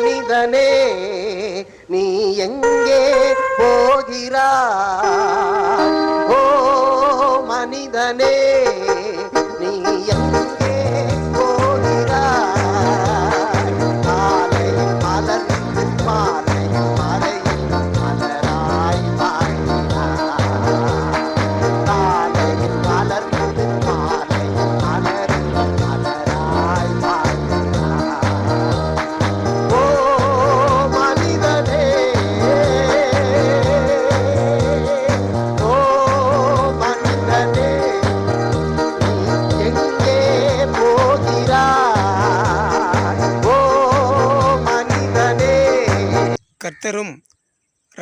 மனிதனே நீ எங்கே போகிறா ஓ மனிதனே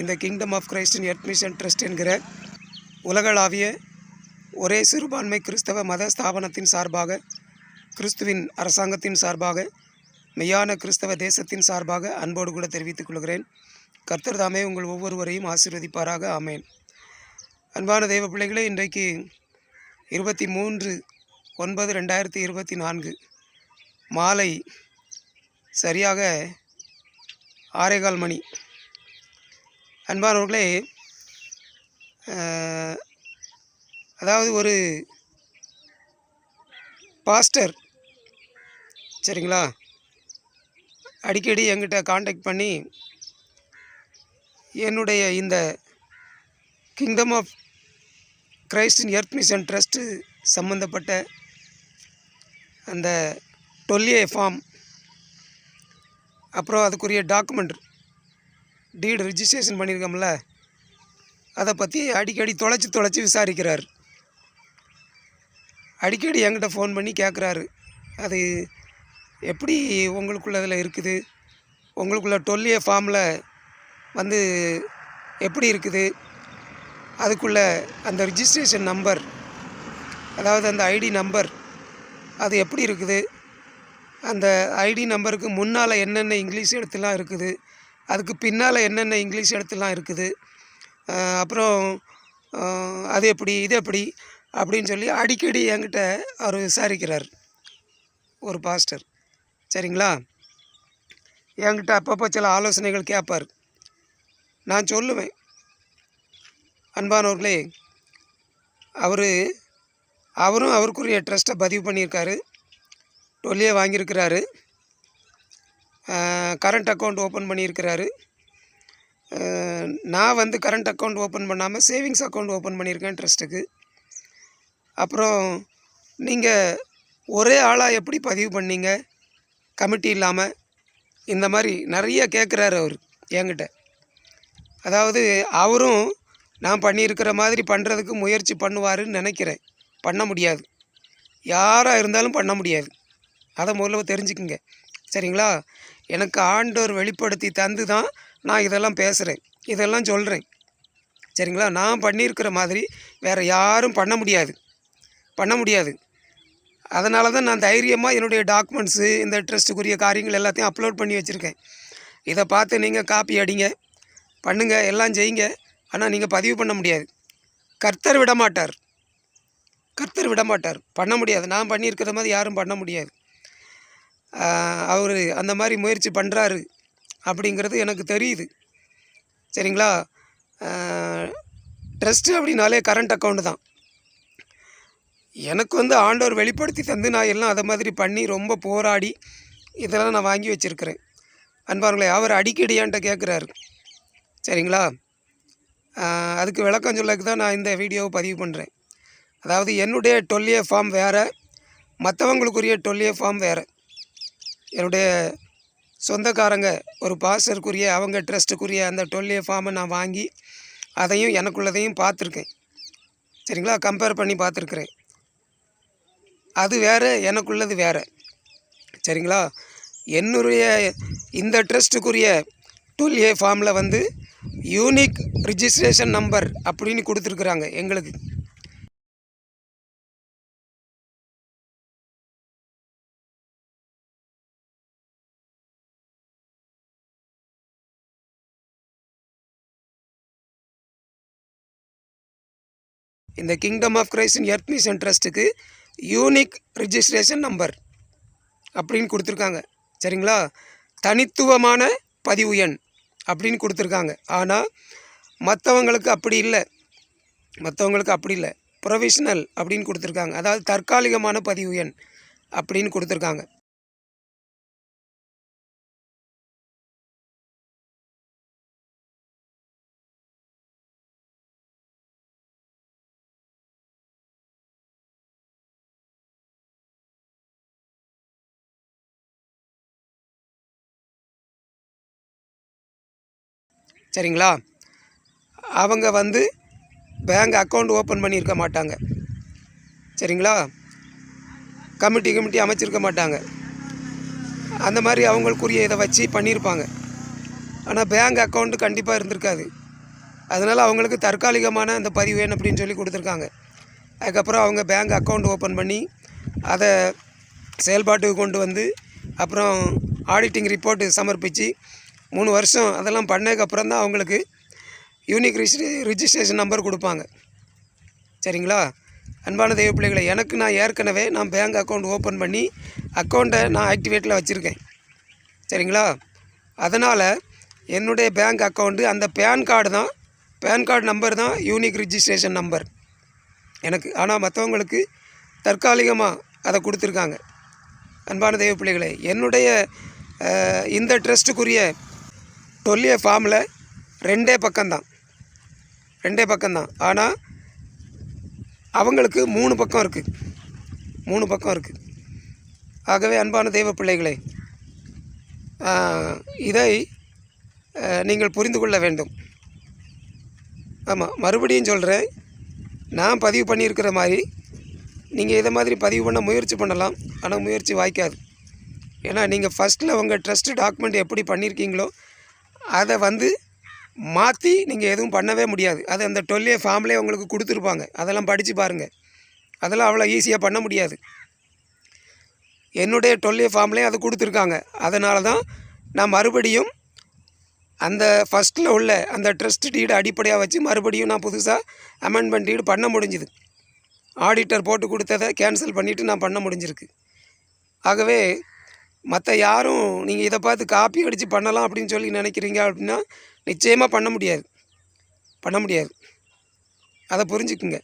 இந்த கிங்டம் ஆஃப் கிரைஸ்டின் எர்த் மிஷன் ட்ரஸ்ட் என்கிற உலகளாவிய ஒரே சிறுபான்மை கிறிஸ்தவ மத ஸ்தாபனத்தின் சார்பாக கிறிஸ்துவின் அரசாங்கத்தின் சார்பாக மெய்யான கிறிஸ்தவ தேசத்தின் சார்பாக அன்போடு கூட தெரிவித்துக் கொள்கிறேன். கர்த்தர் தாமே உங்கள் ஒவ்வொருவரையும் ஆசீர்வதிப்பாராக. ஆமேன். அன்பான தெய்வ பிள்ளைகளே இன்றைக்கு இருபத்தி மூன்று ஒன்பது ரெண்டாயிரத்தி இருபத்தி நான்கு மாலை சரியாக ஆறேகால் மணி. அன்பானவர்களே அதாவது ஒரு பாஸ்டர் சரிங்களா? அடிக்கடி என்கிட்ட காண்டாக்ட் பண்ணி என்னுடைய இந்த கிங்டம் ஆஃப் கிரைஸ்டின் எர்த் மிஷன் ட்ரஸ்ட்டு சம்மந்தப்பட்ட அந்த டொல்லியே ஃபார்ம் அப்புறம் அதுக்குரிய டாக்குமெண்ட் டீடு ரிஜிஸ்ட்ரேஷன் பண்ணியிருக்கோம்ல அதை பற்றி அடிக்கடி தொலைச்சி தொலைச்சி விசாரிக்கிறார். அடிக்கடி என்கிட்ட ஃபோன் பண்ணி கேட்குறாரு அது எப்படி உங்களுக்குள்ள அதில் இருக்குது? உங்களுக்குள்ள டொல்லிய ஃபார்மில் வந்து எப்படி இருக்குது? அதுக்குள்ள அந்த ரிஜிஸ்ட்ரேஷன் நம்பர் அதாவது அந்த ஐடி நம்பர் அது எப்படி இருக்குது? அந்த ஐடி நம்பருக்கு முன்னால் என்னென்ன இங்கிலீஷ் எழுத்துலாம் இருக்குது? அதுக்கு பின்னால் என்னென்ன இங்கிலீஷ் எழுத்துலாம் இருக்குது அப்புறம் அது எப்படி இது எப்படி அப்படின்னு சொல்லி அடிக்கடி என்கிட்ட அவர் விசாரிக்கிறார். ஒரு பாஸ்டர். சரிங்களா? என்கிட்ட அப்பப்போ சில ஆலோசனைகள் கேட்பார். நான் சொல்லுவேன். அன்பானவர்களே அவர் அவரும் அவருக்குரிய ட்ரஸ்ட்டை பதிவு பண்ணியிருக்காரு. டொல்லியே வாங்கியிருக்கிறாரு. கரண்ட் அக்கௌண்ட் ஓப்பன் பண்ணியிருக்கிறாரு. நான் வந்து கரண்ட் அக்கௌண்ட் ஓப்பன் பண்ணாமல் சேவிங்ஸ் அக்கௌண்ட் ஓப்பன் பண்ணியிருக்கேன் ட்ரஸ்ட்டுக்கு அப்புறம் நீங்கள் ஒரே ஆளாக எப்படி பதிவு பண்ணீங்க? கமிட்டி இல்லாமல் இந்த மாதிரி நிறைய கேட்குறாரு அவர் என்கிட்ட. அதாவது அவரும் நான் பண்ணியிருக்கிற மாதிரி பண்ணுறதுக்கு முயற்சி பண்ணுவாருன்னு நினைக்கிறேன். பண்ண முடியாது. யாராக இருந்தாலும் பண்ண முடியாது. அதை முதல்ல தெரிஞ்சுக்குங்க. சரிங்களா? எனக்கு ஆண்டோர் வெளிப்படுத்தி தந்து தான் நான் இதெல்லாம் பேசுகிறேன் இதெல்லாம் சொல்கிறேன் சரிங்களா? நான் பண்ணியிருக்கிற மாதிரி வேறு யாரும் பண்ண முடியாது. பண்ண முடியாது. அதனால தான் நான் தைரியமாக என்னுடைய டாக்குமெண்ட்ஸு இந்த ட்ரஸ்ட்டுக்குரிய காரியங்கள் எல்லாத்தையும் அப்லோட் பண்ணி வச்சுருக்கேன். இதை பார்த்து நீங்கள் காப்பி அடிங்க. பண்ணுங்கள் எல்லாம் செய்யுங்க. ஆனால் நீங்கள் பதிவு பண்ண முடியாது. கர்த்தர் விடமாட்டார். கர்த்தர் விட மாட்டார் பண்ண முடியாது. நான் பண்ணியிருக்கிற மாதிரி யாரும் பண்ண முடியாது. அவர் அந்த மாதிரி முயற்சி பண்ணுறாரு அப்படிங்கிறது எனக்கு தெரியுது. சரிங்களா? ட்ரஸ்ட்டு அப்படின்னாலே கரண்ட் அக்கௌண்ட்டு தான். எனக்கு வந்து ஆண்டவர் வெளிப்படுத்தி தந்து நான் எல்லாம் அதை மாதிரி பண்ணி ரொம்ப போராடி இதெல்லாம் நான் வாங்கி வச்சுருக்கிறேன். அன்பார்களே அவர் அடிக்கடி என்கிட்ட கேட்குறாரு. சரிங்களா? அதுக்கு விளக்கம் சொல்லக்கு தான் நான் இந்த வீடியோவை பதிவு பண்ணுறேன் அதாவது என்னுடைய டொல்லிய ஃபார்ம் வேறு மற்றவங்களுக்குரிய டொல்லிய ஃபார்ம் வேறு. என்னுடைய சொந்தக்காரங்க ஒரு பாஸ்டருக்குரிய அவங்க ட்ரஸ்ட்டுக்குரிய அந்த டொல்லிய ஃபார்மை நான் வாங்கி அதையும் எனக்குள்ளதையும் பார்த்துருக்கேன். சரிங்களா? கம்பேர் பண்ணி பார்த்துருக்குறேன். அது வேறு எனக்குள்ளது வேறு. சரிங்களா? என்னுடைய இந்த ட்ரஸ்ட்டுக்குரிய டுவெல் ஏ ஃபார்மில் வந்து யூனிக் ரிஜிஸ்ட்ரேஷன் நம்பர் அப்படின்னு கொடுத்துருக்குறாங்க எங்களுக்கு. இந்த கிங்டம் ஆஃப் கிரைஸ்டின் எர்த் மிஷன் ட்ரஸ்ட்டுக்கு யூனிக் ரிஜிஸ்ட்ரேஷன் நம்பர் அப்படின்னு கொடுத்துருக்காங்க. சரிங்களா? தனித்துவமான பதிவு எண் அப்படின்னு கொடுத்துருக்காங்க. ஆனால் மற்றவங்களுக்கு அப்படி இல்லை. மற்றவங்களுக்கு அப்படி இல்லை. ப்ரொவிஷனல் அப்படின்னு கொடுத்துருக்காங்க. அதாவது தற்காலிகமான பதிவு எண் அப்படின்னு கொடுத்துருக்காங்க. சரிங்களா? அவங்க வந்து பேங்க் அக்கௌண்ட் ஓப்பன் பண்ணியிருக்க மாட்டாங்க. சரிங்களா? கமிட்டி கமிட்டி அமைச்சிருக்க மாட்டாங்க. அந்த மாதிரி அவங்களுக்குரிய இதை வச்சு பண்ணியிருப்பாங்க. ஆனால் பேங்க் அக்கௌண்ட்டு கண்டிப்பாக இருந்திருக்காது. அதனால் அவங்களுக்கு தற்காலிகமான அந்த பதிவு வேணும் அப்படின்னு சொல்லி கொடுத்துருக்காங்க. அதுக்கப்புறம் அவங்க பேங்க் அக்கௌண்ட் ஓப்பன் பண்ணி அதை செயல்பாட்டுக்கு கொண்டு வந்து அப்புறம் ஆடிட்டிங் ரிப்போர்ட்டு சமர்ப்பித்து மூணு வருஷம் அதெல்லாம் பண்ணதுக்கப்புறம் தான் அவங்களுக்கு யூனிக் ரிஜி ரிஜிஸ்ட்ரேஷன் நம்பர் கொடுப்பாங்க. சரிங்களா? அன்பான தெய்வ பிள்ளைகளை எனக்கு நான் ஏற்கனவே நான் பேங்க் அக்கௌண்ட் ஓப்பன் பண்ணி அக்கௌண்ட்டை நான் ஆக்டிவேட்டில் வச்சுருக்கேன். சரிங்களா? அதனால் என்னுடைய பேங்க் அக்கௌண்ட்டு அந்த பேன் கார்டு தான் பேன் கார்டு நம்பர் தான் யூனிக் ரிஜிஸ்ட்ரேஷன் நம்பர் எனக்கு ஆனால் மற்றவங்களுக்கு தற்காலிகமாக அதை கொடுத்துருக்காங்க. அன்பான தெய்வ பிள்ளைகளே என்னுடைய இந்த ட்ரஸ்ட்டுக்குரிய டொல்லிய ஃபார்மில் ரெண்டே பக்கம்தான். ரெண்டே பக்கம்தான். ஆனால் அவங்களுக்கு மூணு பக்கம் இருக்குது மூணு பக்கம் இருக்குது ஆகவே அன்பான தெய்வ பிள்ளைகளே இதை நீங்கள் புரிந்து கொள்ள வேண்டும். ஆமாம் மறுபடியும் சொல்கிறேன் நான் பதிவு பண்ணியிருக்கிற மாதிரி நீங்கள் இதை மாதிரி பதிவு பண்ண முயற்சி பண்ணலாம். ஆனால் முயற்சி வாய்க்காது. ஏன்னா நீங்கள் ஃபஸ்ட்டில் உங்கள் ட்ரஸ்ட்டு டாக்குமெண்ட் எப்படி பண்ணியிருக்கீங்களோ அதை வந்து மாற்றி நீங்கள் எதுவும் பண்ணவே முடியாது. அது அந்த டொல்லியை ஃபார்ம்லேயே உங்களுக்கு கொடுத்துருப்பாங்க. அதெல்லாம் படித்து பாருங்கள் அதெல்லாம் அவ்வளோ ஈஸியாக பண்ண முடியாது. என்னுடைய டுவெல்லே ஃபார்ம்லேயே அது கொடுத்துருக்காங்க. அதனால தான் நான் மறுபடியும் அந்த ஃபஸ்ட்டில் உள்ள அந்த ட்ரஸ்ட் டீடு அடிப்படையாக வச்சு மறுபடியும் நான் புதுசாக அமெண்ட்மெண்ட் டீடு பண்ண முடிஞ்சுது. ஆடிட்டர் போட்டு கொடுத்ததை கேன்சல் பண்ணிவிட்டு நான் பண்ண முடிஞ்சிருக்கு. ஆகவே மற்ற யாரும் நீங்கள் இதை பார்த்து காப்பி அடித்து பண்ணலாம் அப்படின்னு சொல்லி நினைக்கிறீங்க அப்படின்னா நிச்சயமாக பண்ண முடியாது. பண்ண முடியாது. அதை புரிஞ்சுக்குங்க.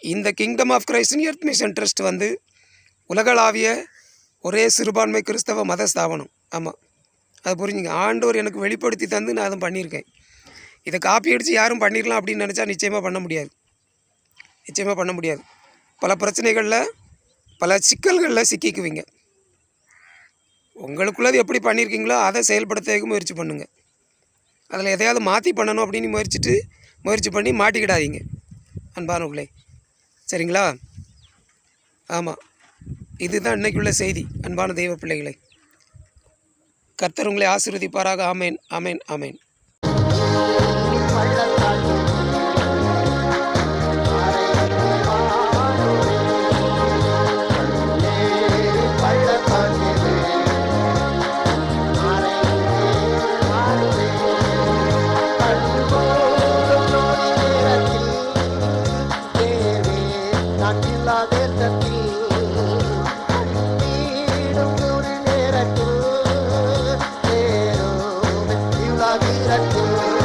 இந்த கிங்டம் ஆஃப் கிரைஸ்டின் எர்த் மிஷன் ட்ரஸ்ட் வந்து உலகளாவிய ஒரே சிறுபான்மை கிறிஸ்தவ மத ஸ்தாபனம். ஆமாம் அதை புரிஞ்சுங்க. ஆண்டோர் எனக்கு வெளிப்படுத்தி தந்து நான் அதை பண்ணியிருக்கேன். இதை காப்பி அடித்து யாரும் பண்ணிடலாம் அப்படின்னு நினச்சா நிச்சயமாக பண்ண முடியாது. நிச்சயமாக பண்ண முடியாது. பல பிரச்சனைகளில் பல சிக்கல்களில் சிக்கிக்குவீங்க. உங்களுக்குள்ளது எப்படி பண்ணியிருக்கீங்களோ அதை செயல்படுத்துறதுக்கு முயற்சி பண்ணுங்கள் அதில் எதையாவது மாற்றி பண்ணணும் அப்படின்னு முயற்சிட்டு முயற்சி பண்ணி மாட்டிக்கிடாதீங்க. அன்பானவர்களே சரிங்களா? ஆமாம் இதுதான் இன்னைக்குள்ள செய்தி அன்பான தெய்வ பிள்ளைகளை. கர்த்தர் உங்களை ஆசீர்வதிப்பாராக. ஆமேன் ஆமேன் ஆமேன். Thank you.